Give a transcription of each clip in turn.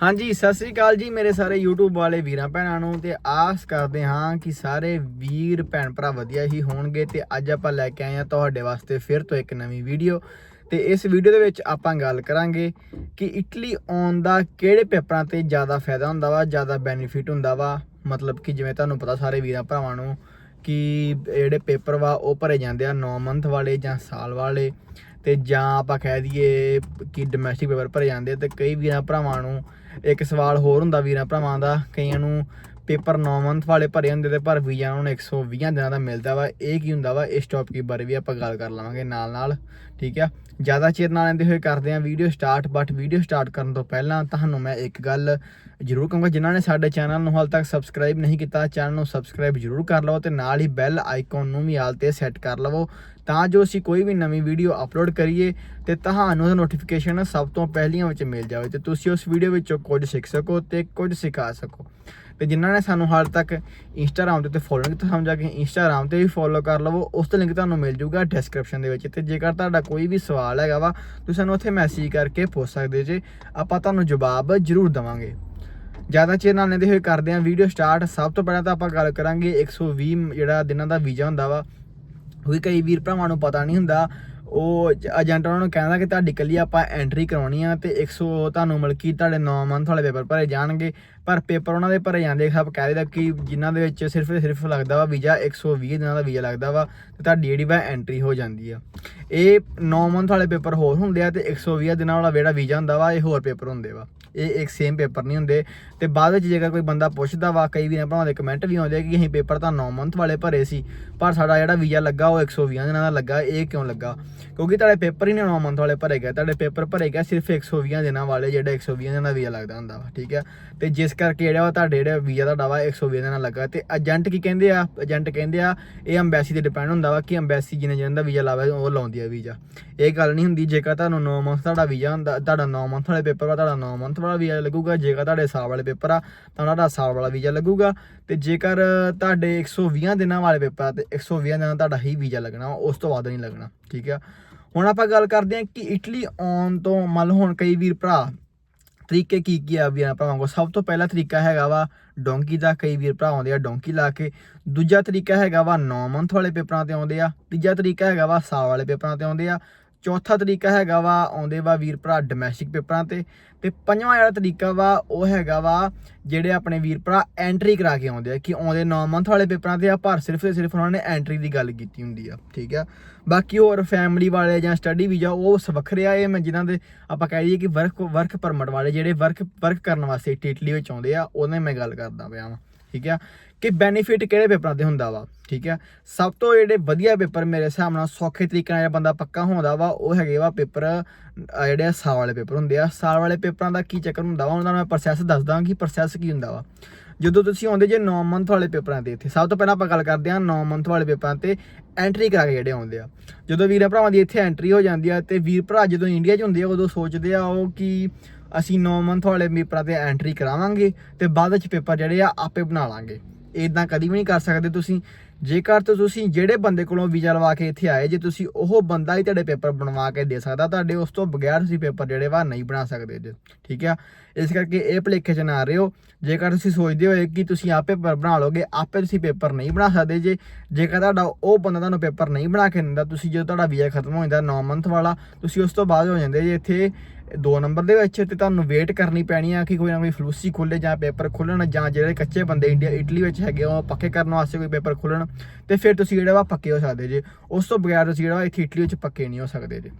ਹਾਂਜੀ, ਸਤਿ ਸ੍ਰੀ ਅਕਾਲ ਜੀ ਮੇਰੇ ਸਾਰੇ YouTube ਵਾਲੇ ਵੀਰਾਂ ਭੈਣਾਂ ਨੂੰ ਤੇ ਆਸ ਕਰਦੇ ਹਾਂ ਕਿ ਸਾਰੇ ਵੀਰ, ਭੈਣ ਭਰਾ ਵਧੀਆ ਹੀ ਹੋਣਗੇ ਤੇ ਅੱਜ ਆਪਾਂ ਲੈ ਕੇ ਆਏ ਹਾਂ ਤੁਹਾਡੇ ਵਾਸਤੇ ਫਿਰ ਤੋਂ ਇੱਕ ਨਵੀਂ ਵੀਡੀਓ ਤੇ ਇਸ ਵੀਡੀਓ ਦੇ ਵਿੱਚ ਆਪਾਂ ਗੱਲ ਕਰਾਂਗੇ ਕਿ ਇਟਲੀ ਆਉਣ ਦਾ ਕਿਹੜੇ ਪੇਪਰਾਂ ਤੇ ਜ਼ਿਆਦਾ ਫਾਇਦਾ ਹੁੰਦਾ ਵਾ, ਜ਼ਿਆਦਾ ਬੈਨੀਫਿਟ ਹੁੰਦਾ ਵਾ। ਮਤਲਬ ਕਿ ਜਿਵੇਂ ਤੁਹਾਨੂੰ ਪਤਾ ਸਾਰੇ ਵੀਰਾਂ ਭਰਾਵਾਂ ਨੂੰ ਕਿ ਜਿਹੜੇ ਪੇਪਰ ਵਾ ਉਹ ਭਰੇ ਜਾਂਦੇ ਆ 9 ਮੰਥ ਵਾਲੇ ਜਾਂ ਸਾਲ ਵਾਲੇ ਤੇ ਜਾਂ ਆਪਾਂ ਕਹਿ ਦਈਏ ਕਿ ਡੋਮੈਸਟਿਕ ਪੇਪਰ ਭਰੇ ਜਾਂਦੇ ਆ ਤੇ ਕਈ ਵੀਰਾਂ ਭਰਾਵਾਂ ਨੂੰ ਇੱਕ ਸਵਾਲ ਹੋਰ ਹੁੰਦਾ ਵੀਰਾਂ ਭਰਾਵਾਂ ਦਾ, ਕਈਆਂ ਨੂੰ ਪੇਪਰ 9 ਮੰਥ ਵਾਲੇ ਭਰੇ ਹੁੰਦੇ ਤੇ ਪਰ ਵੀਜ਼ਾ ਉਹਨਾਂ ਨੂੰ 120 ਦਿਨਾਂ ਦਾ ਮਿਲਦਾ ਵਾ, ਇਹ ਕੀ ਹੁੰਦਾ ਵਾ, ਇਸ ਟੌਪਿਕ ਬਾਰੇ ਵੀ ਆਪਾਂ ਗੱਲ ਕਰ ਲਵਾਂਗੇ ਨਾਲ ਨਾਲ ਠੀਕ ਆ? ਜ਼ਿਆਦਾ ਚਿਰ ਨਾਲ ਲੈਂਦੇ ਹੋਏ ਕਰਦੇ ਆਂ video start but video start ਕਰਨ ਤੋਂ ਪਹਿਲਾਂ ਤੁਹਾਨੂੰ ਮੈਂ ਇੱਕ ਗੱਲ ਜ਼ਰੂਰ ਕਹੂੰਗਾ, ਜਿਨ੍ਹਾਂ ਨੇ ਸਾਡੇ ਚੈਨਲ ਨੂੰ ਹਾਲ ਤੱਕ ਸਬਸਕ੍ਰਾਈਬ ਨਹੀਂ ਕੀਤਾ ਚੈਨਲ ਨੂੰ ਸਬਸਕ੍ਰਾਈਬ ਜ਼ਰੂਰ ਕਰ ਲਵੋ ਤੇ ਨਾਲ ਹੀ ਬੈਲ ਆਈਕਨ ਨੂੰ ਵੀ ਆਲ ਤੇ ਸੈੱਟ ਕਰ ਲਵੋ ਤਾਂ ਜੋ ਅਸੀਂ ਕੋਈ ਵੀ ਨਵੀਂ ਵੀਡੀਓ ਅਪਲੋਡ ਕਰੀਏ ਤੇ ਤੁਹਾਨੂੰ ਉਹਦਾ ਨੋਟੀਫਿਕੇਸ਼ਨ ਸਭ ਤੋਂ ਪਹਿਲੀਆਂ ਵਿੱਚ ਮਿਲ ਜਾਵੇ ਤੇ ਤੁਸੀਂ ਉਸ ਵੀਡੀਓ ਵਿੱਚੋਂ ਕੁਝ ਸਿੱਖ ਸਕੋ ਤੇ ਕੁਝ ਸਿਖਾ ਸਕੋ। ਤੇ ਜਿਨ੍ਹਾਂ ਨੇ ਸਾਨੂੰ ਹਾਲ ਤੱਕ ਇੰਸਟਾਗ੍ਰam ਦੇ ਉੱਤੇ ਫੋਲੋ ਨਹੀਂ ਕੀਤਾ ਸਮਝਾ ਕੇ ਇੰਸਟਾਗ੍ਰam ਤੇ ਵੀ ਫੋਲੋ ਕਰ ਲਵੋ, ਉਸ ਦਾ ਲਿੰਕ ਤੁਹਾਨੂੰ ਮਿਲ ਜਾਊਗਾ ਡਿਸਕ੍ਰਿਪਸ਼ਨ ਦੇ ਵਿੱਚ ਤੇ ਜੇਕਰ ਤੁਹਾਡਾ ਕੋਈ ਵੀ ਸਵਾਲ ਹੈਗਾ ਵਾ, ਤੁਸੀਂ ਸਾਨੂੰ ਉੱਥੇ ਮੈਸੇਜ ਕਰਕੇ ਪੁੱਛ ਸਕਦੇ ਜੇ, ਆਪਾਂ ਤੁਹਾਨੂੰ ਜਵਾਬ ਜ਼ਰੂਰ ਦਵਾਂਗੇ। ਜ਼ਿਆਦਾ ਚਿਰ ਨਾਲ ਲੈਂਦੇ ਹੋਏ ਕਰਦੇ ਆਂ ਵੀਡੀਓ ਸਟਾਰਟ ਸਭ ਤੋਂ ਪਹਿਲਾਂ ਤਾਂ ਆਪਾਂ ਗੱਲ ਕਰਾਂਗੇ 120 ਜਿਹੜਾ ਦਿਨਾਂ ਦਾ ਵੀਜ਼ਾ ਹੁੰਦਾ ਵਾ ਕਿਉਂਕਿ ਕਈ ਵੀਰ ਭਰਾਵਾਂ ਨੂੰ ਪਤਾ ਨਹੀਂ ਹੁੰਦਾ ਉਹ ਏਜੰਟ ਉਹਨਾਂ ਨੂੰ ਕਹਿੰਦਾ ਕਿ ਤੁਹਾਡੀ ਕੱਲੀ ਆਪਾਂ ਐਂਟਰੀ ਕਰਾਉਣੀ ਆ ਤੇ 100 ਤੁਹਾਨੂੰ ਮਲਕੀ ਤੁਹਾਡੇ 9 ਮੰਥ ਵਾਲੇ ਪੇਪਰ ਭਰੇ ਜਾਣਗੇ। ਪਰ ਪੇਪਰ ਉਹਨਾਂ ਦੇ ਭਰੇ ਜਾਂਦੇ ਸਭ ਕਹਿ ਦਿੰਦਾ ਕਿ ਜਿਨ੍ਹਾਂ ਦੇ ਵਿੱਚ ਸਿਰਫ ਤੇ ਸਿਰਫ ਲੱਗਦਾ ਵਾ ਵੀਜ਼ਾ 120 ਦਿਨਾਂ ਦਾ ਵੀਜ਼ਾ ਲੱਗਦਾ ਵਾ ਤੇ ਤੁਹਾਡੀ ਜਿਹੜੀ ਵਾ ਐਂਟਰੀ ਹੋ ਜਾਂਦੀ ਆ। ਇਹ 9 ਮੰਥ ਵਾਲੇ ਪੇਪਰ ਹੋਰ ਹੁੰਦੇ ਆ ਤੇ 120 ਦਿਨਾਂ ਵਾਲਾ ਜਿਹੜਾ ਵੀਜ਼ਾ ਹੁੰਦਾ ਵਾ, ਇਹ ਹੋਰ ਪੇਪਰ ਹੁੰਦੇ ਵਾ। ਇਹ ਇੱਕ ਸੇਮ ਪੇਪਰ ਨਹੀਂ ਹੁੰਦੇ। ਤੇ ਬਾਅਦ ਵਿੱਚ ਜੇਕਰ ਕੋਈ ਬੰਦਾ ਪੁੱਛਦਾ ਵਾ, ਕਈ ਵੀਰਾਂ ਭਰਾਵਾਂ ਦੇ ਕਮੈਂਟ ਵੀ ਆਉਂਦੇ ਆ ਕਿ ਅਸੀਂ ਪੇਪਰ ਤਾਂ 9 ਮੰਥ ਵਾਲੇ ਭਰੇ ਸੀ, ਪਰ ਸਾਡਾ ਜਿਹੜਾ ਵੀਜ਼ਾ ਲੱਗਾ ਉਹ 120 ਦਿਨਾਂ ਦਾ ਲੱਗਾ, ਇਹ ਕਿਉਂ ਲੱਗਾ? ਕਿਉਂਕਿ ਤੁਹਾਡੇ ਪੇਪਰ ਹੀ ਨਹੀਂ 9 ਮੰਥ ਵਾਲੇ ਭਰੇ ਗਏ ਤੁਹਾਡੇ ਪੇਪਰ ਭਰੇ ਗਏ ਸਿਰਫ 120 ਦਿਨਾਂ ਵਾਲੇ ਜਿਹੜੇ 120 ਦਿਨਾਂ ਦਾ ਵੀਜ਼ਾ ਲੱਗਦਾ ਹੁੰਦਾ ਵਾ ਠੀਕ ਹੈ ਤੇ ਜਿਸ ਕਰਕੇ ਜਿਹੜਾ ਵਾ ਤੁਹਾਡੇ ਜਿਹੜਾ ਵੀਜ਼ਾ ਤੁਹਾਡਾ ਵਾ 120 ਦਿਨਾਂ ਲੱਗਾ ਤੇ ਏਜੰਟ ਕੀ ਕਹਿੰਦੇ ਆ? ਏਜੰਟ ਕਹਿੰਦੇ ਆ ਇਹ ਅੰਬੈਸੀ ਤੇ ਡਿਪੈਂਡ ਹੁੰਦਾ ਵਾ ਕਿ ਅੰਬੈਸੀ ਜਿੰਨੇ ਜਿਹਨਾਂ ਦਾ ਵੀਜ਼ਾ ਲਾਵੇ ਉਹ ਲਾਉਂਦੀ ਆ ਵੀਜ਼ਾ। ਇਹ ਗੱਲ ਨਹੀਂ ਹੁੰਦੀ ਜੇਕਰ ਤੁਹਾਨੂੰ 9 ਮੰਥ ਤੁਹਾਡਾ ਵੀਜ਼ਾ ਹੁੰਦਾ ਤੁਹਾਡਾ 9 ਮੰਥ ਵਾਲੇ ਪੇਪਰ ਵਾ ਤੁਹਾਡਾ 9 ਮੰਥ ਵਾਲਾ ਵੀਜ਼ਾ ਲੱਗੂਗਾ ਜੇਕਰ ਤੁਹਾਡੇ ਸਾਲ ਵਾਲੇ ਪੇਪਰ ਆ ਤਾਂ ਤੁਹਾਡਾ ਸਾਲ ਵਾਲਾ ਵੀਜ਼ਾ ਲੱਗੂਗਾ। ਤੇ ਜੇਕਰ ਤੁਹਾਡੇ 120 ਦਿਨਾਂ ਵਾਲੇ ਪੇਪਰ ਆ ਤੇ 120 ਦਿਨਾਂ ਤੁਹਾਡਾ ਹੀ ਵੀਜ਼ਾ ਲੱਗਣਾ ਵਾ, ਉਸ ਤੋਂ ਬਾਅਦ ਨਹੀਂ ਲੱਗਣਾ। ਠੀਕ ਆ। ਹੁਣ ਆਪਾਂ ਗੱਲ ਕਰਦੇ ਹਾਂ ਕਿ ਇਟਲੀ ਆਉਣ ਤੋਂ ਮੰਨ ਲਓ ਹੁਣ ਕਈ ਵੀਰ ਭਰਾ ਤਰੀਕੇ ਕੀ ਕੀ ਆ ਵੀਰਾਂ ਭਰਾਵਾਂ ਕੋਲ ਸਭ ਤੋਂ ਪਹਿਲਾ ਤਰੀਕਾ ਹੈਗਾ ਵਾ ਡੋਂਕੀ ਦਾ, ਕਈ ਵੀਰ ਭਰਾ ਆਉਂਦੇ ਆ ਡੋਂਕੀ ਲਾ ਕੇ। ਦੂਜਾ ਤਰੀਕਾ ਹੈਗਾ ਵਾ 9 ਮੰਥ ਵਾਲੇ ਪੇਪਰਾਂ ਤੇ ਆਉਂਦੇ ਆ। ਤੀਜਾ ਤਰੀਕਾ ਹੈਗਾ ਵਾ ਸਾਲ ਵਾਲੇ ਪੇਪਰਾਂ ਤੇ ਆਉਂਦੇ ਆ। ਚੌਥਾ ਤਰੀਕਾ ਹੈਗਾ ਵਾ, ਆਉਂਦੇ ਵਾ ਵੀਰ ਭਰਾ ਡੋਮੈਸਟਿਕ ਪੇਪਰਾਂ ਤੇ ਤੇ ਪੰਜਵਾਂ ਜਿਹੜਾ ਤਰੀਕਾ ਵਾ, ਉਹ ਹੈਗਾ ਵਾ ਜਿਹੜੇ ਆਪਣੇ ਵੀਰ ਭਰਾ ਐਂਟਰੀ ਕਰਾ ਕੇ ਆਉਂਦੇ ਆ, ਕਿ ਆਉਂਦੇ 9 ਮੰਥ ਵਾਲੇ ਪੇਪਰਾਂ ਤੇ ਆ ਪਰ ਸਿਰਫ ਤੇ ਸਿਰਫ ਉਹਨਾਂ ਨੇ ਐਂਟਰੀ ਦੀ ਗੱਲ ਕੀਤੀ ਹੁੰਦੀ ਆ, ਠੀਕ ਆ? ਬਾਕੀ ਹੋਰ ਫੈਮਿਲੀ ਵਾਲੇ ਜਾਂ ਸਟੱਡੀ ਵੀਜ਼ਾ ਉਹ ਵੱਖਰੇ ਆ, ਇਹ ਮੈਂ ਜਿਨ੍ਹਾਂ ਦੇ ਆਪਾਂ ਕਹਿ ਲਈਏ ਕਿ ਵਰਕ ਵਰਕ ਪਰਮਿਟ ਵਾਲੇ ਜਿਹੜੇ ਵਰਕ ਵਰਕ ਕਰਨ ਵਾਸਤੇ ਇਟਲੀ ਵਿੱਚ ਆਉਂਦੇ ਆ ਉਹਨਾਂ ਦੀ ਮੈਂ ਗੱਲ ਕਰਦਾ ਪਿਆ ਵਾਂ। ਠੀਕ ਆ? ਕਿ ਬੈਨੀਫਿਟ ਕਿਹੜੇ ਪੇਪਰਾਂ ਤੇ ਹੁੰਦਾ ਵਾ? ਠੀਕ ਆ? ਸਭ ਤੋਂ ਜਿਹੜੇ ਵਧੀਆ ਪੇਪਰ ਮੇਰੇ ਹਿਸਾਬ ਨਾਲ ਸੌਖੇ ਤਰੀਕੇ ਨਾਲ ਬੰਦਾ ਪੱਕਾ ਹੁੰਦਾ ਵਾ, ਉਹ ਹੈਗੇ ਵਾ ਪੇਪਰ ਜਿਹੜੇ ਆ ਸਾਲ ਵਾਲੇ ਪੇਪਰ ਹੁੰਦੇ ਆ। ਸਾਲ ਵਾਲੇ ਪੇਪਰਾਂ ਦਾ ਕੀ ਚੱਕਰ ਹੁੰਦਾ ਵਾ? ਉਹਨਾਂ ਦਾ ਮੈਂ ਪ੍ਰੋਸੈਸ ਦੱਸਦਾ ਕਿ ਪ੍ਰੋਸੈਸ ਕੀ ਹੁੰਦਾ ਵਾ। ਜਦੋਂ ਤੁਸੀਂ ਆਉਂਦੇ ਜੇ 9 ਮੰਥ ਵਾਲੇ ਪੇਪਰਾਂ ਤੇ ਇੱਥੇ, ਸਭ ਤੋਂ ਪਹਿਲਾਂ ਆਪਾਂ ਗੱਲ ਕਰਦੇ ਹਾਂ 9 ਮੰਥ ਵਾਲੇ ਪੇਪਰਾਂ ਤੇ ਐਂਟਰੀ ਕਰਾ ਕੇ ਜਿਹੜੇ ਆਉਂਦੇ ਆ। ਜਦੋਂ ਵੀਰਾਂ ਭਰਾਵਾਂ ਦੀ ਇੱਥੇ ਐਂਟਰੀ ਹੋ ਜਾਂਦੀ ਆ ਤੇ ਵੀਰ ਭਰਾ ਜਦੋਂ ਇੰਡੀਆ 'ਚ ਹੁੰਦੇ ਆ, ਉਦੋਂ ਸੋਚਦੇ ਆ ਉਹ ਕਿ ਅਸੀਂ 9 ਮੰਥ ਵਾਲੇ ਪੇਪਰਾਂ ਤੇ ਐਂਟਰੀ ਕਰਾਵਾਂਗੇ ਤੇ ਬਾਅਦ ਵਿੱਚ ਪੇਪਰ ਜਿਹੜੇ ਆ ਆਪੇ ਬਣਾ ਲਾਂਗੇ। ਇਦਾਂ ਕਦੀ ਵੀ ਨਹੀਂ ਕਰ ਸਕਦੇ ਤੁਸੀਂ। ਜੇਕਰ ਤੁਸੀਂ ਜਿਹੜੇ ਬੰਦੇ ਕੋਲੋਂ ਵੀਜ਼ਾ ਲਵਾ ਕੇ ਇੱਥੇ ਆਏ, ਜੇ ਤੁਸੀਂ ਉਹ ਬੰਦਾ ਹੀ ਤੁਹਾਡੇ ਪੇਪਰ ਬਣਵਾ ਕੇ ਦੇ ਸਕਦਾ, ਤੁਹਾਡੇ ਉਸ ਤੋਂ ਬਗੈਰ ਤੁਸੀਂ ਪੇਪਰ ਜਿਹੜੇ ਵਾ ਨਹੀਂ ਬਣਾ ਸਕਦੇ ਜੇ। ਠੀਕ ਆ? ਇਸ ਕਰਕੇ ਇਹ ਭੁਲੇਖੇ 'ਚ ਨਾ ਰਹੋ। ਜੇਕਰ ਤੁਸੀਂ ਸੋਚਦੇ ਹੋਏ ਕਿ ਤੁਸੀਂ ਆਪੇ ਪੇਪਰ ਬਣਾ ਲਓਗੇ, ਆਪੇ ਤੁਸੀਂ ਪੇਪਰ ਨਹੀਂ ਬਣਾ ਸਕਦੇ ਜੇ। ਜੇਕਰ ਤੁਹਾਡਾ ਉਹ ਬੰਦਾ ਤੁਹਾਨੂੰ ਪੇਪਰ ਨਹੀਂ ਬਣਾ ਕੇ ਦਿੰਦਾ, ਤੁਸੀਂ ਜਦੋਂ ਤੁਹਾਡਾ ਵੀਜ਼ਾ ਖਤਮ ਹੋ ਜਾਂਦਾ 9 ਮੰਥ ਵਾਲਾ, ਤੁਸੀਂ ਉਸ ਤੋਂ ਬਾਅਦ ਹੋ ਜਾਂਦੇ ਜੇ ਇੱਥੇ ਦੋ ਨੰਬਰ ਦੇ ਵਿੱਚ ਤੇ ਤੁਹਾਨੂੰ ਵੇਟ ਕਰਨੀ ਪੈਣੀ ਆ ਕਿ ਕੋਈ ਨਾ ਕੋਈ ਫਲੂਸੀ ਖੁੱਲੇ ਜਾਂ ਪੇਪਰ ਖੁੱਲਣ ਜਾਂ ਜਿਹੜੇ ਕੱਚੇ ਬੰਦੇ ਇੰਡੀਆ ਇਟਲੀ ਵਿੱਚ ਹੈਗੇ ਆ, ਉਹ ਪੱਕੇ ਕਰਨ ਵਾਸਤੇ ਕੋਈ ਪੇਪਰ ਖੁੱਲਣ ਤੇ ਫਿਰ ਤੁਸੀਂ ਜਿਹੜਾ ਵਾ ਪੱਕੇ ਹੋ ਸਕਦੇ ਜੇ। ਉਸ ਤੋਂ ਬਗੈਰ ਤੁਸੀਂ ਜਿਹੜਾ ਵਾ ਇੱਥੇ ਇਟਲੀ ਵਿੱਚ ਪੱਕੇ ਨਹੀਂ ਹੋ ਸਕਦੇ ਜੇ।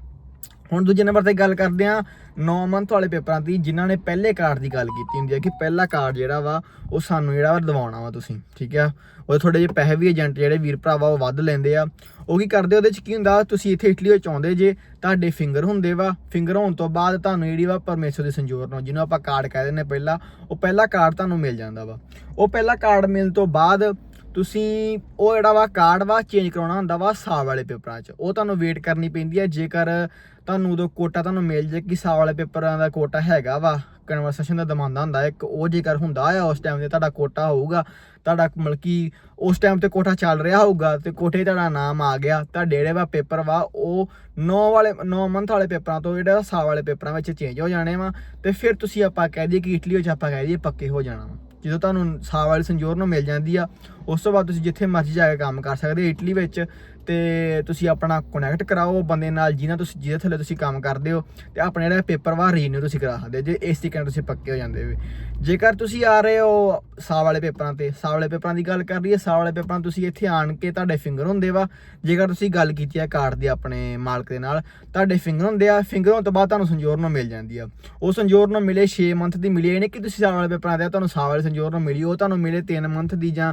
ਹੁਣ ਦੂਜੇ ਨੰਬਰ ਤੇ ਗੱਲ ਕਰਦੇ ਆ 9 ਮੰਥ ਵਾਲੇ ਪੇਪਰਾਂ ਦੀ, ਜਿਨ੍ਹਾਂ ਨੇ ਪਹਿਲੇ ਕਾਰਡ ਦੀ ਗੱਲ ਕੀਤੀ ਹੁੰਦੀ ਹੈ ਕਿ ਪਹਿਲਾ ਕਾਰਡ ਜਿਹੜਾ ਵਾ, ਉਹ ਸਾਨੂੰ ਜਿਹੜਾ ਵਾ ਦਿਵਾਉਣਾ ਵਾ ਤੁਸੀਂ, ਠੀਕ ਆ? ਉਹ ਥੋੜੇ ਜਿਹੇ ਪੈਸੇ ਵੀ ਏਜੰਟ ਜਿਹੜੇ ਵੀਰ ਭਰਾਵਾ ਉਹ ਵੱਧ ਲੈਂਦੇ ਆ। ਉਹ ਕੀ ਕਰਦੇ, ਉਹਦੇ ਚ ਕੀ ਹੁੰਦਾ, ਤੁਸੀਂ ਇੱਥੇ ਇਟਲੀ ਵਿੱਚ ਆਉਂਦੇ ਜੇ, ਤੁਹਾਡੇ ਫਿੰਗਰ ਹੁੰਦੇ ਵਾ ਫਿੰਗਰ ਹੋਣ ਤੋਂ ਬਾਅਦ ਤੁਹਾਨੂੰ ਜਿਹੜੀ ਵਾ ਪਰਮੇਸ਼ਰ ਦੇ ਸੰਜੋਰ ਨੂੰ ਜਿਹਨੂੰ ਆਪਾਂ ਕਾਰਡ ਕਹਿ ਦਿੰਦੇ ਪਹਿਲਾ, ਉਹ ਪਹਿਲਾ ਕਾਰਡ ਤੁਹਾਨੂੰ ਮਿਲ ਜਾਂਦਾ ਵਾ। ਉਹ ਪਹਿਲਾ ਕਾਰਡ ਮਿਲਣ ਤੋਂ ਬਾਅਦ ਤੁਸੀਂ, ਉਹ ਜਿਹੜਾ ਵਾ ਕਾਰਡ ਵਾ ਚੇਂਜ ਕਰਾਉਣਾ ਹੁੰਦਾ ਵਾ ਸਾਲ ਵਾਲੇ ਪੇਪਰਾਂ 'ਚ। ਉਹ ਤੁਹਾਨੂੰ ਵੇਟ ਕਰਨੀ ਪੈਂਦੀ ਹੈ, ਜੇਕਰ ਤੁਹਾਨੂੰ ਉਦੋਂ ਕੋਟਾ ਤੁਹਾਨੂੰ ਮਿਲ ਜੇ ਕਿ ਸਾਲ ਵਾਲੇ ਪੇਪਰਾਂ ਦਾ ਕੋਟਾ ਹੈਗਾ ਵਾ। ਕਨਵਰਸੇਸ਼ਨ ਦਾ ਦਮਾਂਦਾ ਹੁੰਦਾ, ਇੱਕ ਉਹ ਜੇਕਰ ਹੁੰਦਾ ਆ, ਉਸ ਟਾਈਮ ਤੇ ਤੁਹਾਡਾ ਕੋਟਾ ਹੋਊਗਾ। ਤੁਹਾਡਾ ਮਤਲਬ ਕਿ ਉਸ ਟਾਈਮ ਤੇ ਕੋਟਾ ਚੱਲ ਰਿਹਾ ਹੋਊਗਾ ਤੇ ਕੋਟੇ ਤੁਹਾਡਾ ਨਾਮ ਆ ਗਿਆ। ਤੁਹਾਡੇ ਜਿਹੜੇ ਵਾ ਪੇਪਰ ਵਾ, ਉਹ 9 ਵਾਲੇ 9 ਮੰਥ ਵਾਲੇ ਪੇਪਰਾਂ ਤੋਂ ਜਿਹੜਾ ਸਾਲ ਵਾਲੇ ਪੇਪਰਾਂ ਵਿੱਚ ਚੇਂਜ ਹੋ ਜਾਣੇ ਵਾ। ਤੇ ਫਿਰ ਤੁਸੀਂ ਆਪਾਂ ਕਹਿ ਦਈਏ ਕਿ ਇਟਲੀ ਵਿੱਚ ਆਪਾਂ ਕਹਿ ਦਈਏ ਪੱਕੇ ਹੋ ਜਾਣਾ ਵਾ। ਜਦੋਂ ਤੁਹਾਨੂੰ ਸਾਲ ਵਾਲੀ ਸੰਜੋਰ ਨੂੰ ਮਿਲ ਜਾਂਦੀ ਆ, ਉਸ ਤੋਂ ਬਾਅਦ ਤੁਸੀਂ ਜਿੱਥੇ ਮਰਜ਼ੀ ਜਾ ਕੇ ਕੰਮ ਕਰ ਸਕਦੇ ਹੋ। ਇਟਲੀ ਵਿੱਚ ਤੇ ਤੁਸੀਂ ਆਪਣਾ ਕਨੈਕਟ ਕਰਾਓ ਬੰਦੇ ਨਾਲ ਜਿਹਨਾਂ ਤੁਸੀਂ ਜਿਹਦੇ ਥੱਲੇ ਤੁਸੀਂ ਕੰਮ ਕਰਦੇ ਹੋ ਤੇ ਆਪਣੇ ਜਿਹੜਾ ਪੇਪਰ ਵਾ ਰੀਨਿਊ ਤੁਸੀਂ ਕਰਾ ਸਕਦੇ ਜੇ ਇਸ ਤਰੀਕੇ ਨਾਲ ਤੁਸੀਂ ਪੱਕੇ ਹੋ ਜਾਂਦੇ ਹੋ ਜੇਕਰ ਤੁਸੀਂ ਆ ਰਹੇ ਹੋ ਸਾਹ ਵਾਲੇ ਪੇਪਰਾਂ ਤੇ ਸਾਹ ਵਾਲੇ ਪੇਪਰਾਂ ਦੀ ਗੱਲ ਕਰ ਰਹੀ ਹੈ ਸਾਲ ਵਾਲੇ ਪੇਪਰਾਂ ਤੁਸੀਂ ਇੱਥੇ ਆਣ ਕੇ ਤੁਹਾਡੇ ਫਿੰਗਰ ਹੁੰਦੇ ਵਾ। ਜੇਕਰ ਤੁਸੀਂ ਗੱਲ ਕੀਤੀ ਹੈ ਕਾਰਡ ਦੇ ਆਪਣੇ ਮਾਲਕ ਦੇ ਨਾਲ ਤੁਹਾਡੇ ਫਿੰਗਰ ਹੁੰਦੇ ਆ ਫਿੰਗਰ ਹੋਣ ਤੋਂ ਬਾਅਦ ਤੁਹਾਨੂੰ ਸੰਜੋਰ ਨੂੰ ਮਿਲ ਜਾਂਦੀ ਆ। ਉਹ ਸੰਜੋਰ ਨੂੰ ਮਿਲੇ 6 ਮੰਥ ਦੀ ਮਿਲੀ ਇਹ ਨਹੀਂ ਕਿ ਤੁਸੀਂ ਸਾਲ ਵਾਲੇ ਪੇਪਰਾਂ ਦੇ ਆ, ਤੁਹਾਨੂੰ ਸਾਹ ਵਾਲੇ ਸੰਜੋਰ ਨੂੰ ਮਿਲੀ ਉਹ ਤੁਹਾਨੂੰ ਮਿਲੇ 3 ਮੰਥ ਦੀ ਜਾਂ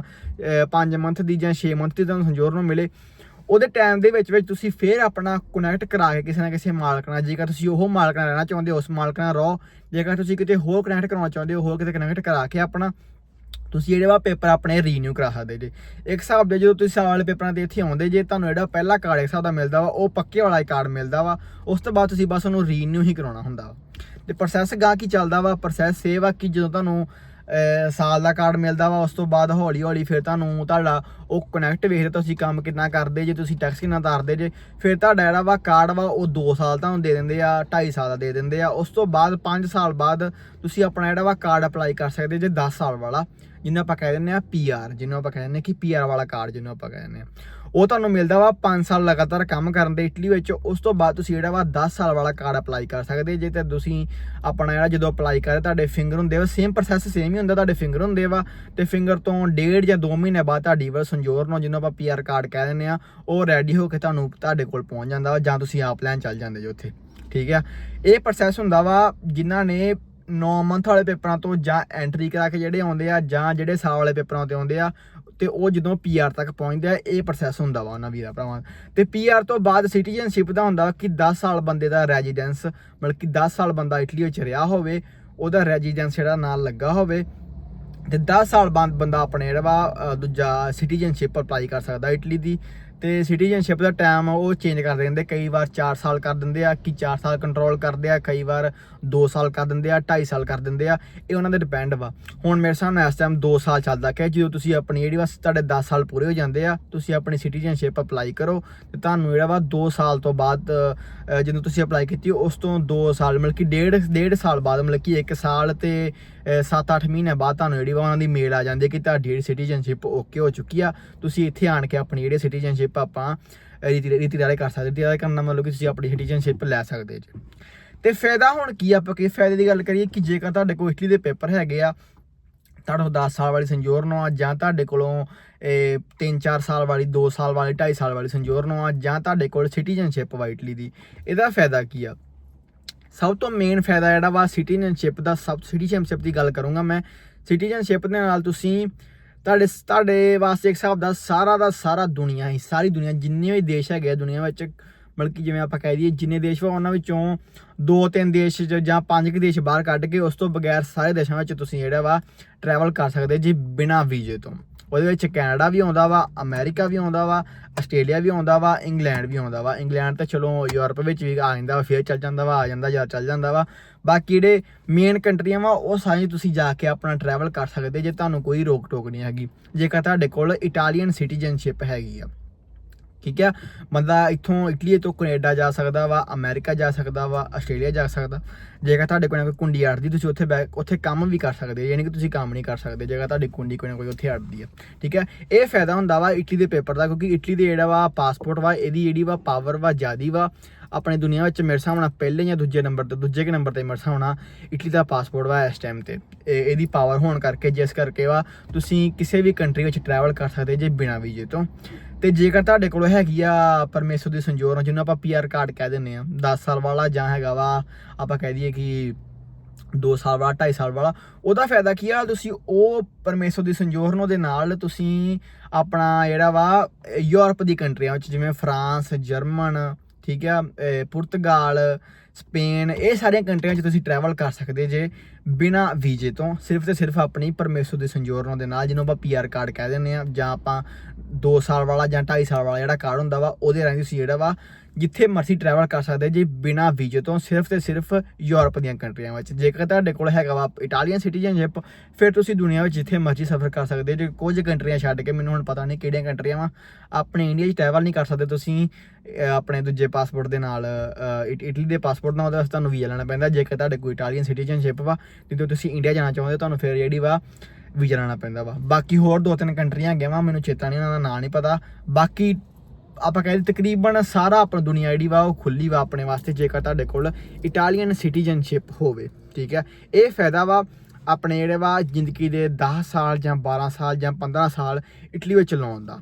5 ਮੰਥ ਦੀ ਜਾਂ 6 ਮੰਥ ਦੀ ਤੁਹਾਨੂੰ ਸੰਜੋਰ ਨੂੰ ਮਿਲੇ। ਉਹਦੇ ਟਾਈਮ ਦੇ ਵਿੱਚ ਵਿੱਚ ਤੁਸੀਂ ਫੇਰ ਆਪਣਾ ਕਨੈਕਟ ਕਰਾ ਕੇ ਕਿਸੇ ਨਾ ਕਿਸੇ ਮਾਲਕ ਨਾਲ, ਜੇਕਰ ਤੁਸੀਂ ਉਹ ਮਾਲਕ ਨਾਲ ਰਹਿਣਾ ਚਾਹੁੰਦੇ ਹੋ, ਉਸ ਮਾਲਕ ਨਾਲ ਰਹੋ, ਜੇਕਰ ਤੁਸੀਂ ਕਿਤੇ ਹੋਰ ਕਨੈਕਟ ਕਰਾਉਣਾ ਚਾਹੁੰਦੇ ਹੋ, ਹੋਰ ਕਿਤੇ ਕਨੈਕਟ ਕਰਾ ਕੇ ਆਪਣਾ, ਤੁਸੀਂ ਜਿਹੜੇ ਵਾ ਪੇਪਰ ਆਪਣੇ ਰੀਨਿਊ ਕਰਾ ਸਕਦੇ ਜੇ। ਇੱਕ ਹਿਸਾਬ ਦੇ ਜਦੋਂ ਤੁਸੀਂ ਸਾਲ ਵਾਲੇ ਪੇਪਰਾਂ ਤੇ ਇੱਥੇ ਆਉਂਦੇ ਜੇ, ਤੁਹਾਨੂੰ ਜਿਹੜਾ ਪਹਿਲਾ ਕਾਰਡ ਇੱਕ ਹਿਸਾਬ ਦਾ ਮਿਲਦਾ ਵਾ, ਉਹ ਪੱਕੇ ਵਾਲਾ ਕਾਰਡ ਮਿਲਦਾ ਵਾ। ਉਸ ਤੋਂ ਬਾਅਦ ਤੁਸੀਂ ਬਸ ਉਹਨੂੰ ਰੀਨਿਊ ਹੀ ਕਰਾਉਣਾ ਹੁੰਦਾ ਵਾ। ਤੇ ਪ੍ਰੋਸੈਸ ਗਾ ਕੀ ਚੱਲਦਾ ਵਾ ਪ੍ਰੋਸੈਸ ਸੇਵ ਆ ਕਿ ਜਦੋਂ ਤੁਹਾਨੂੰ ਸਾਲ ਦਾ ਕਾਰਡ ਮਿਲਦਾ ਵਾ, ਉਸ ਤੋਂ ਬਾਅਦ ਹੌਲੀ ਹੌਲੀ ਫਿਰ ਤੁਹਾਨੂੰ ਤੁਹਾਡਾ ਉਹ ਕਨੈਕਟ ਵੇਖਦੇ ਤੁਸੀਂ ਕੰਮ ਕਿੰਨਾ ਕਰਦੇ, ਜੇ ਤੁਸੀਂ ਟੈਕਸ ਕਿੰਨਾ ਤਾਰਦੇ, ਜੇ ਫਿਰ ਤੁਹਾਡਾ ਜਿਹੜਾ ਵਾ ਕਾਰਡ ਵਾ, ਉਹ 2 ਸਾਲ ਤੁਹਾਨੂੰ ਦੇ ਦਿੰਦੇ ਆ 2.5 ਸਾਲ ਦਾ ਦੇ ਦਿੰਦੇ ਆ, ਉਸ ਤੋਂ ਬਾਅਦ 5 ਸਾਲ ਬਾਅਦ ਤੁਸੀਂ ਆਪਣਾ ਜਿਹੜਾ ਵਾ ਕਾਰਡ ਅਪਲਾਈ ਕਰ ਸਕਦੇ ਜੇ 10 ਸਾਲ ਵਾਲਾ। ਜਿਹਨੂੰ ਆਪਾਂ ਕਹਿ ਦਿੰਦੇ ਆ ਪੀਆਰ ਜਿਹਨੂੰ ਆਪਾਂ ਕਹਿ ਦਿੰਦੇ ਆ ਕਿ ਪੀਆਰ ਵਾਲਾ ਕਾਰਡ ਜਿਹਨੂੰ ਆਪਾਂ ਕਹਿ ਦਿੰਦੇ ਆ ਉਹ ਤੁਹਾਨੂੰ ਮਿਲਦਾ ਵਾ 5 ਸਾਲ ਲਗਾਤਾਰ ਕੰਮ ਕਰਨ ਦੇ ਇਟਲੀ ਵਿੱਚ, ਉਸ ਤੋਂ ਬਾਅਦ ਤੁਸੀਂ ਜਿਹੜਾ ਵਾ 10 ਸਾਲ ਵਾਲਾ ਕਾਰਡ ਅਪਲਾਈ ਕਰ ਸਕਦੇ ਜੇ ਤੇ ਤੁਸੀਂ ਆਪਣਾ ਜਿਹੜਾ ਜਦੋਂ ਅਪਲਾਈ ਕਰਦੇ ਤੁਹਾਡੇ ਫਿੰਗਰ ਹੁੰਦੇ ਵਾ ਸੇਮ ਪ੍ਰੋਸੈਸ ਸੇਮ ਹੀ ਹੁੰਦਾ, ਤੁਹਾਡੇ ਫਿੰਗਰ ਹੁੰਦੇ ਵਾ, ਤੇ ਫਿੰਗਰ ਤੋਂ ਡੇਢ ਜਾਂ 2 ਮਹੀਨੇ ਬਾਅਦ ਤੁਹਾਡੀ ਵਰ ਸੰਜੋਰ ਨੂੰ ਜਿਹਨੂੰ ਆਪਾਂ ਪੀਆਰ ਕਾਰਡ ਕਹਿ ਦਿੰਦੇ ਆ ਉਹ ਰੈਡੀ ਹੋ ਕੇ ਤੁਹਾਨੂੰ ਤੁਹਾਡੇ ਕੋਲ ਪਹੁੰਚ ਜਾਂਦਾ ਵਾ, ਜਾਂ ਤੁਸੀਂ ਆਪ ਲੈਣ ਚੱਲ ਜਾਂਦੇ ਜੋ ਉੱਥੇ। ਠੀਕ ਆ? ਇਹ ਪ੍ਰੋਸੈਸ ਹੁੰਦਾ ਵਾ ਜਿਨ੍ਹਾਂ ਨੇ 9 ਮੰਥ ਵਾਲੇ ਪੇਪਰਾਂ ਤੋਂ ਜਾਂ ਐਂਟਰੀ ਕਰਾ ਕੇ ਜਿਹੜੇ ਆਉਂਦੇ ਆ ਜਾਂ ਜਿਹੜੇ ਸਾਲ ਵਾਲੇ ਪੇਪਰਾਂ ਤੇ ਆਉਂਦੇ ਆ, ਤੇ ਉਹ ਜਦੋਂ ਪੀਆਰ ਤੱਕ ਪਹੁੰਚਦੇ ਆ ਇਹ ਪ੍ਰੋਸੈਸ ਹੁੰਦਾ ਵਾ ਉਹਨਾਂ ਵੀਰਾਂ ਭਰਾਵਾਂ ਦਾ। ਤੇ ਪੀਆਰ ਤੋਂ ਬਾਅਦ ਸਿਟੀਜ਼ਨਸ਼ਿਪ ਦਾ ਹੁੰਦਾ ਕਿ 10 ਸਾਲ ਬੰਦੇ ਦਾ ਰੈਜ਼ੀਡੈਂਸ ਮਤਲਬ ਕਿ 10 ਸਾਲ ਬੰਦਾ ਇਟਲੀ ਵਿੱਚ ਰਿਹਾ ਹੋਵੇ, ਉਹਦਾ ਰੈਜ਼ੀਡੈਂਸ ਜਿਹੜਾ ਨਾਲ ਲੱਗਾ ਹੋਵੇ, ਤੇ 10 ਸਾਲ ਬਾਅਦ ਬੰਦਾ ਆਪਣੇ ਜਿਹੜਾ ਵਾ ਦੂਜਾ ਸਿਟੀਜ਼ਨਸ਼ਿਪ ਅਪਲਾਈ ਕਰ ਸਕਦਾ ਇਟਲੀ ਦੀ ਤੇ ਸਿਟੀਜ਼ਨਸ਼ਿਪ ਦਾ ਟਾਈਮ ਉਹ ਚੇਂਜ ਕਰ ਦਿੰਦੇ ਕਈ ਵਾਰ 4 ਸਾਲ ਕਰ ਦਿੰਦੇ ਆ, ਕਿ 4 ਸਾਲ ਕੰਟਰੋਲ ਕਰਦੇ ਆ, ਕਈ ਵਾਰ 2 ਸਾਲ ਕਰ ਦਿੰਦੇ ਆ 2.5 ਸਾਲ ਕਰ ਦਿੰਦੇ ਆ, ਇਹ ਉਹਨਾਂ ਦੇ ਡਿਪੈਂਡ ਵਾ। ਹੁਣ ਮੇਰੇ ਸਾਹਮਣੇ ਇਸ ਟਾਈਮ 2 ਸਾਲ ਚੱਲਦਾ ਕਿ ਜਦੋਂ ਤੁਸੀਂ ਆਪਣੀ ਜਿਹੜੀ ਵਾ ਤੁਹਾਡੇ 10 ਸਾਲ ਪੂਰੇ ਹੋ ਜਾਂਦੇ ਆ, ਤੁਸੀਂ ਆਪਣੀ ਸਿਟੀਜ਼ਨਸ਼ਿਪ ਅਪਲਾਈ ਕਰੋ, ਤੇ ਤੁਹਾਨੂੰ ਜਿਹੜਾ ਵਾ 2 ਸਾਲ ਤੋਂ ਬਾਅਦ ਜਦੋਂ ਤੁਸੀਂ ਅਪਲਾਈ ਕੀਤੀ, ਉਸ ਤੋਂ 2 ਸਾਲ, ਮਤਲਬ ਕਿ ਡੇਢ ਡੇਢ ਸਾਲ ਬਾਅਦ, ਮਤਲਬ ਕਿ 1 ਸਾਲ ਤੇ 7-8 ਮਹੀਨੇ ਬਾਅਦ ਤੁਹਾਨੂੰ ਜਿਹੜੀ ਉਹਨਾਂ ਦੀ ਮੇਲ ਆ ਜਾਂਦੀ ਹੈ ਕਿ ਤੁਹਾਡੀ ਜਿਹੜੀ ਸਿਟੀਜ਼ਨਸ਼ਿਪ ਓਕੇ ਹੋ ਚੁੱਕੀ ਆ। ਤੁਸੀਂ ਇੱਥੇ ਆਣ ਕੇ ਆਪਣੀ ਜਿਹੜੀ ਸਿਟੀਜ਼ਨਸ਼ਿਪ ਆਪਾਂ ਰੀਤੀ ਰੀਤੀ ਵਾਲੇ ਕਰ ਸਕਦੇ ਰੀਤੀ ਵਾਲੇ ਕਰਨ ਦਾ ਮਤਲਬ ਕਿ ਤੁਸੀਂ ਆਪਣੀ ਸਿਟੀਜ਼ਨਸ਼ਿਪ ਲੈ ਸਕਦੇ ਜੀ। ਤੇ ਫਾਇਦਾ ਹੁਣ ਕੀ ਆਪਾਂ ਕਿ ਫਾਇਦੇ ਦੀ ਗੱਲ ਕਰੀਏ ਕਿ ਜੇਕਰ ਤੁਹਾਡੇ ਕੋਲ ਇਟਲੀ ਦੇ ਪੇਪਰ ਹੈਗੇ ਆ ਤੁਹਾਡੇ ਕੋਲ 10 ਸਾਲ ਵਾਲੀ ਸੰਜੋਰਨੋ ਆ ਜਾਂ ਤੁਹਾਡੇ ਕੋਲੋਂ ਇਹ 3-4 ਸਾਲ ਵਾਲੀ 2 ਸਾਲ ਵਾਲੀ 2.5 ਸਾਲ ਵਾਲੀ ਸੰਜੋਰਨੋ ਆ ਜਾਂ ਤੁਹਾਡੇ ਕੋਲ ਸਿਟੀਜ਼ਨਸ਼ਿਪ ਵਾ ਇਟਲੀ ਦੀ, ਇਹਦਾ ਫਾਇਦਾ ਕੀ ਆ? ਸਭ ਤੋਂ ਮੇਨ ਫਾਇਦਾ ਜਿਹੜਾ ਵਾ ਸਿਟੀਜ਼ਨਸ਼ਿਪ ਦਾ, ਸਭ ਸਿਟੀਜ਼ਨਸ਼ਿਪ ਦੀ ਗੱਲ ਕਰੂੰਗਾ ਮੈਂ। ਸਿਟੀਜ਼ਨਸ਼ਿਪ ਦੇ ਨਾਲ ਤੁਸੀਂ ਤੁਹਾਡੇ ਤੁਹਾਡੇ ਵਾਸਤੇ ਇੱਕ ਹਿਸਾਬ ਦਾ ਸਾਰਾ ਦਾ ਸਾਰਾ ਦੁਨੀਆ ਹੀ, ਸਾਰੀ ਦੁਨੀਆ, ਜਿੰਨੇ ਵੀ ਦੇਸ਼ ਹੈਗੇ ਆ ਦੁਨੀਆ ਵਿੱਚ ਬਲਕਿ ਜਿਵੇਂ ਆਪਾਂ ਕਹਿ ਦਈਏ ਜਿੰਨੇ ਦੇਸ਼ ਵਾ, ਉਹਨਾਂ ਵਿੱਚੋਂ ਦੋ ਤਿੰਨ ਦੇਸ਼ ਚ ਜਾਂ ਪੰਜ ਕੁ ਦੇਸ਼ ਬਾਹਰ ਕੱਢ ਕੇ, ਉਸ ਤੋਂ ਬਗੈਰ ਸਾਰੇ ਦੇਸ਼ਾਂ ਵਿੱਚ ਤੁਸੀਂ ਜਿਹੜਾ ਵਾ ਟਰੈਵਲ ਕਰ ਸਕਦੇ ਜੀ ਬਿਨਾਂ ਵੀਜ਼ੇ ਤੋਂ। ਉਹਦੇ ਵਿੱਚ ਕੈਨੇਡਾ ਵੀ ਆਉਂਦਾ ਵਾ, ਅਮਰੀਕਾ ਵੀ ਆਉਂਦਾ ਵਾ, ਆਸਟ੍ਰੇਲੀਆ ਵੀ ਆਉਂਦਾ ਵਾ, ਇੰਗਲੈਂਡ ਵੀ ਆਉਂਦਾ ਵਾ। ਇੰਗਲੈਂਡ ਤਾਂ ਚਲੋ ਯੂਰਪ ਵਿੱਚ ਵੀ ਆ ਜਾਂਦਾ ਵਾ, ਫੇਰ ਚੱਲ ਜਾਂਦਾ ਵਾ, ਆ ਜਾਂਦਾ ਜਾਂ ਚੱਲ ਜਾਂਦਾ ਵਾ। ਬਾਕੀ ਜਿਹੜੇ ਮੇਨ ਕੰਟਰੀਆਂ ਵਾ, ਉਹ ਸਾਰੀਆਂ ਤੁਸੀਂ ਜਾ ਕੇ ਆਪਣਾ ਟਰੈਵਲ ਕਰ ਸਕਦੇ ਜੇ ਤੁਹਾਨੂੰ ਕੋਈ ਰੋਕ ਟੋਕ ਨਹੀਂ ਹੈਗੀ। ਜੇਕਰ ਤੁਹਾਡੇ ਕੋਲ ਇਟਾਲੀਅਨ ਸਿਟੀਜ਼ਨਸ਼ਿਪ ਹੈਗੀ ਆ। ਠੀਕ ਆ ਬੰਦਾ ਇੱਥੋਂ ਇਟਲੀ ਤੋਂ ਕੈਨੇਡਾ ਜਾ ਸਕਦਾ ਵਾ ਅਮਰੀਕਾ ਜਾ ਸਕਦਾ ਵਾ ਆਸਟ੍ਰੇਲੀਆ ਜਾ ਸਕਦਾ। ਜੇਕਰ ਤੁਹਾਡੇ ਕੋਲ ਕੋਈ ਕੁੰਡੀ ਅੜਦੀ ਤੁਸੀਂ ਉੱਥੇ ਬੈ ਉੱਥੇ ਕੰਮ ਵੀ ਕਰ ਸਕਦੇ ਹੋ, ਯਾਨੀ ਕਿ ਤੁਸੀਂ ਕੰਮ ਨਹੀਂ ਕਰ ਸਕਦੇ ਜੇਕਰ ਤੁਹਾਡੀ ਕੁੰਡੀ ਕੋਈ ਨਾ ਕੋਈ ਉੱਥੇ ਅੜਦੀ ਆ ਠੀਕ ਹੈ? ਇਹ ਫਾਇਦਾ ਹੁੰਦਾ ਵਾ ਇਟਲੀ ਦੇ ਪੇਪਰ ਦਾ ਕਿਉਂਕਿ ਇਟਲੀ ਦੇ ਜਿਹੜਾ ਵਾ ਪਾਸਪੋਰਟ ਵਾ ਇਹਦੀ ਜਿਹੜੀ ਵਾ ਪਾਵਰ ਵਾ ਜ਼ਿਆਦੀ ਵਾ। ਆਪਣੀ ਦੁਨੀਆ ਵਿੱਚ ਮੇਰੇ ਹਿਸਾਬ ਪਹਿਲੇ ਜਾਂ ਦੂਜੇ ਨੰਬਰ ਤੇ ਦੂਜੇ ਕਿ ਨੰਬਰ ਤੇ ਮੇਰੇ ਹਿਸਾਬ ਇਟਲੀ ਦਾ ਪਾਸਪੋਰਟ ਵਾ ਇਸ ਟਾਈਮ ਤੇ। ਇਹਦੀ ਪਾਵਰ ਹੋਣ ਕਰਕੇ ਜਿਸ ਕਰਕੇ ਵਾ ਤੁਸੀਂ ਕਿਸੇ ਵੀ ਕੰਟਰੀ ਵਿੱਚ ਟਰੈਵਲ ਕਰ ਸਕਦੇ ਜੇ ਬਿਨਾਂ ਵੀਜ਼ੇ ਤੋਂ। ਤੇ ਜੇਕਰ ਤੁਹਾਡੇ ਕੋਲ ਹੈਗੀ ਆ ਪਰਮੇਸ਼ਰ ਦੀ ਸੰਜੋਰ ਜਿਹਨੂੰ ਆਪਾਂ ਪੀਆਰ ਕਾਰਡ ਕਹਿ ਦਿੰਦੇ ਆ 10 ਸਾਲ ਵਾਲਾ ਜਾਂ ਹੈਗਾ ਵਾ, ਆਪਾਂ ਕਹਿ ਦਈਏ ਕਿ 2 ਸਾਲ ਵਾਲਾ 2.5 ਸਾਲ ਵਾਲਾ, ਉਹਦਾ ਫਾਇਦਾ ਕੀ ਆ ਤੁਸੀਂ ਉਹ ਪਰਮੇਸ਼ਰ ਦੀ ਸੰਜੋਰਨੋ ਦੇ ਨਾਲ ਤੁਸੀਂ ਆਪਣਾ ਜਿਹੜਾ ਵਾ, ਯੂਰਪ ਦੀ ਕੰਟਰੀਆਂ ਵਿੱਚ ਜਿਵੇਂ ਫਰਾਂਸ, ਜਰਮਨ, ਠੀਕ ਆ ਪੁਰਤਗਾਲ, ਸਪੇਨ, ਇਹ ਸਾਰੀਆਂ ਕੰਟਰੀਆਂ 'ਚ ਤੁਸੀਂ ਟਰੈਵਲ ਕਰ ਸਕਦੇ ਜੇ ਬਿਨਾ ਵੀਜ਼ੇ ਤੋਂ, ਸਿਰਫ ਤੇ ਸਿਰਫ ਆਪਣੀ ਪਰਮੇਸ਼ਰ ਦੇ ਸੰਜੋਰਨੋ ਦੇ ਨਾਲ, ਜਿਹਨੂੰ ਆਪਾਂ ਪੀਆਰ ਕਾਰਡ ਕਹਿ ਦਿੰਦੇ ਆ, ਜਾਂ ਆਪਾਂ 2 ਸਾਲ ਵਾਲਾ ਜਾਂ 2.5 ਸਾਲ ਵਾਲਾ ਜਿਹੜਾ ਕਾਰਡ ਹੁੰਦਾ ਵਾ, ਉਹਦੇ ਰਾਹੀਂ ਤੁਸੀਂ ਜਿਹੜਾ ਵਾ, ਜਿੱਥੇ ਮਰਜ਼ੀ ਟਰੈਵਲ ਕਰ ਸਕਦੇ ਜੀ ਬਿਨਾ ਵੀਜ਼ੇ ਤੋਂ, ਸਿਰਫ ਤੇ ਸਿਰਫ ਯੂਰਪ ਦੀਆਂ ਕੰਟਰੀਆਂ ਵਿੱਚ। ਜੇਕਰ ਤੁਹਾਡੇ ਕੋਲ ਹੈਗਾ ਵਾ ਇਟਾਲੀਅਨ ਸਿਟੀਜ਼ਨਸ਼ਿਪ ਫਿਰ ਤੁਸੀਂ ਦੁਨੀਆ ਵਿੱਚ ਜਿੱਥੇ ਮਰਜ਼ੀ ਸਫ਼ਰ ਕਰ ਸਕਦੇ ਜੇ, ਕੁਝ ਕੰਟਰੀਆਂ ਛੱਡ ਕੇ, ਮੈਨੂੰ ਹੁਣ ਪਤਾ ਨਹੀਂ ਕਿਹੜੀਆਂ ਕੰਟਰੀਆਂ ਵਾ, ਆਪਣੇ ਇੰਡੀਆ 'ਚ ਟਰੈਵਲ ਨਹੀਂ ਕਰ ਸਕਦੇ ਤੁਸੀਂ ਆਪਣੇ ਦੂਜੇ ਪਾਸਪੋਰਟ ਦੇ ਨਾਲ ਇਟਲੀ ਦੇ ਪਾਸਪੋਰਟ ਨਾਲ ਉਹਦੇ ਤੁਹਾਨੂੰ ਵੀਜ਼ਾ ਲੈਣਾ ਪੈਂਦਾ, ਜੇਕਰ ਤੁਹਾਡੇ ਕੋਲ ਇਟਾਲੀਅਨ ਸਿਟੀਜ਼ਨਸ਼ਿਪ ਵਾ, ਜਦੋਂ ਤੁਸੀਂ ਇੰਡੀਆ ਜਾਣਾ ਚਾਹੁੰਦੇ ਹੋ, ਤੁਹਾਨੂੰ ਫਿਰ ਜਿਹੜੀ ਵਾ ਵੀਜ਼ਾ ਲੈਣਾ ਪੈਂਦਾ ਵਾ। ਬਾਕੀ ਹੋਰ ਦੋ ਤਿੰਨ ਕੰਟਰੀਆਂ ਹੈਗੀਆਂ ਵਾ, ਮੈਨੂੰ ਚੇਤਾ ਨਹੀਂ, ਉਹਨਾਂ ਦਾ ਨਾਂ ਨਹੀਂ ਪਤਾ। ਬਾਕੀ ਆਪਾਂ ਕਹਿੰਦੇ ਤਕਰੀਬਨ ਸਾਰਾ ਆਪਣਾ ਦੁਨੀਆ ਜਿਹੜੀ ਵਾ, ਉਹ ਖੁੱਲੀ ਵਾ ਆਪਣੇ ਵਾਸਤੇ, ਜੇਕਰ ਤੁਹਾਡੇ ਕੋਲ ਇਟਾਲੀਅਨ ਸਿਟੀਜ਼ਨਸ਼ਿਪ ਹੋਵੇ, ਠੀਕ ਹੈ। ਇਹ ਫਾਇਦਾ ਵਾ ਆਪਣੇ ਜਿਹੜੇ ਵਾ, ਜ਼ਿੰਦਗੀ ਦੇ 10 ਸਾਲ ਜਾਂ 12 ਸਾਲ ਜਾਂ 15 ਸਾਲ ਇਟਲੀ ਵਿੱਚ ਲਾਉਣ ਦਾ।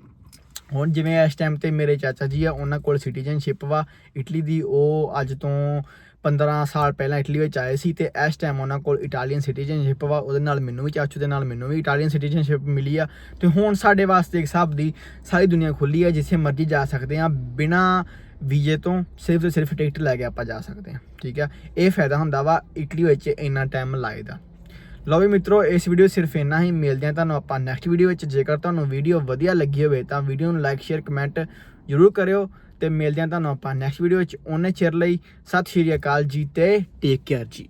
ਹੁਣ ਜਿਵੇਂ ਇਸ ਟਾਈਮ ਤੇ ਮੇਰੇ ਚਾਚਾ ਜੀ ਆ, ਉਹਨਾਂ ਕੋਲ ਸਿਟੀਜ਼ਨਸ਼ਿਪ ਵਾ। ਇਟਲੀ ਦੀ ਉਹ ਅੱਜ ਤੋਂ 15 ਸਾਲ ਪਹਿਲਾਂ ਇਟਲੀ ਵਿੱਚ ਆਏ ਸੀ ਤੇ ਇਸ ਟਾਈਮ ਉਹਨਾਂ ਕੋਲ ਇਟਾਲੀਅਨ ਸਿਟੀਜ਼ਨਸ਼ਿਪ ਵਾ, ਉਹਦੇ ਨਾਲ ਮੈਨੂੰ ਵੀ ਚਾਚੂ ਦੇ ਨਾਲ ਮੈਨੂੰ ਵੀ ਇਟਾਲੀਅਨ ਸਿਟੀਜ਼ਨਸ਼ਿਪ ਮਿਲੀ ਆ। ਤੇ ਹੁਣ ਸਾਡੇ ਵਾਸਤੇ ਇੱਕ ਹਿਸਾਬ ਦੀ ਸਾਰੀ ਦੁਨੀਆ ਖੁੱਲੀ ਆ, ਜਿੱਥੇ ਮਰਜ਼ੀ ਜਾ ਸਕਦੇ ਆ, ਬਿਨਾ ਵੀਜ਼ੇ ਤੋਂ ਸਿਰਫ ਤੇ ਸਿਰਫ ਟਿਕਟ ਲੈ ਕੇ ਆਪਾਂ ਜਾ ਸਕਦੇ ਆ, ਠੀਕ ਆ? ਇਹ ਫਾਇਦਾ ਹੁੰਦਾ ਵਾ ਇਟਲੀ ਵਿੱਚ ਇੰਨਾ ਟਾਈਮ ਲਾਏ ਦਾ। ਲਓ ਵੀ ਮਿੱਤਰੋ, ਇਸ ਵੀਡੀਓ ਸਿਰਫ ਇੰਨਾ ਹੀ, ਮਿਲਦੇ ਆ ਤੁਹਾਨੂੰ ਆਪਾਂ ਨੈਕਸਟ ਵੀਡੀਓ ਵਿੱਚ। ਜੇਕਰ ਤੁਹਾਨੂੰ ਵੀਡੀਓ ਵਧੀਆ ਲੱਗੀ ਹੋਵੇ ਤਾਂ ਵੀਡੀਓ ਨੂੰ ਲਾਈਕ ਸ਼ੇਅਰ ਕਮੈਂਟ ਜ਼ਰੂਰ ਕਰਿਓ। ਤੇ ਮਿਲਦੇ ਆ ਤੁਹਾਨੂੰ ਆਪਾਂ ਨੈਕਸਟ ਵੀਡੀਓ ਵਿੱਚ। ਉਹਨੇ ਚਿਰ ਲਈ ਸਤਿ ਸ਼੍ਰੀ ਅਕਾਲ ਜੀ ਤੇ ਟੇਕ ਕੇਅਰ ਜੀ।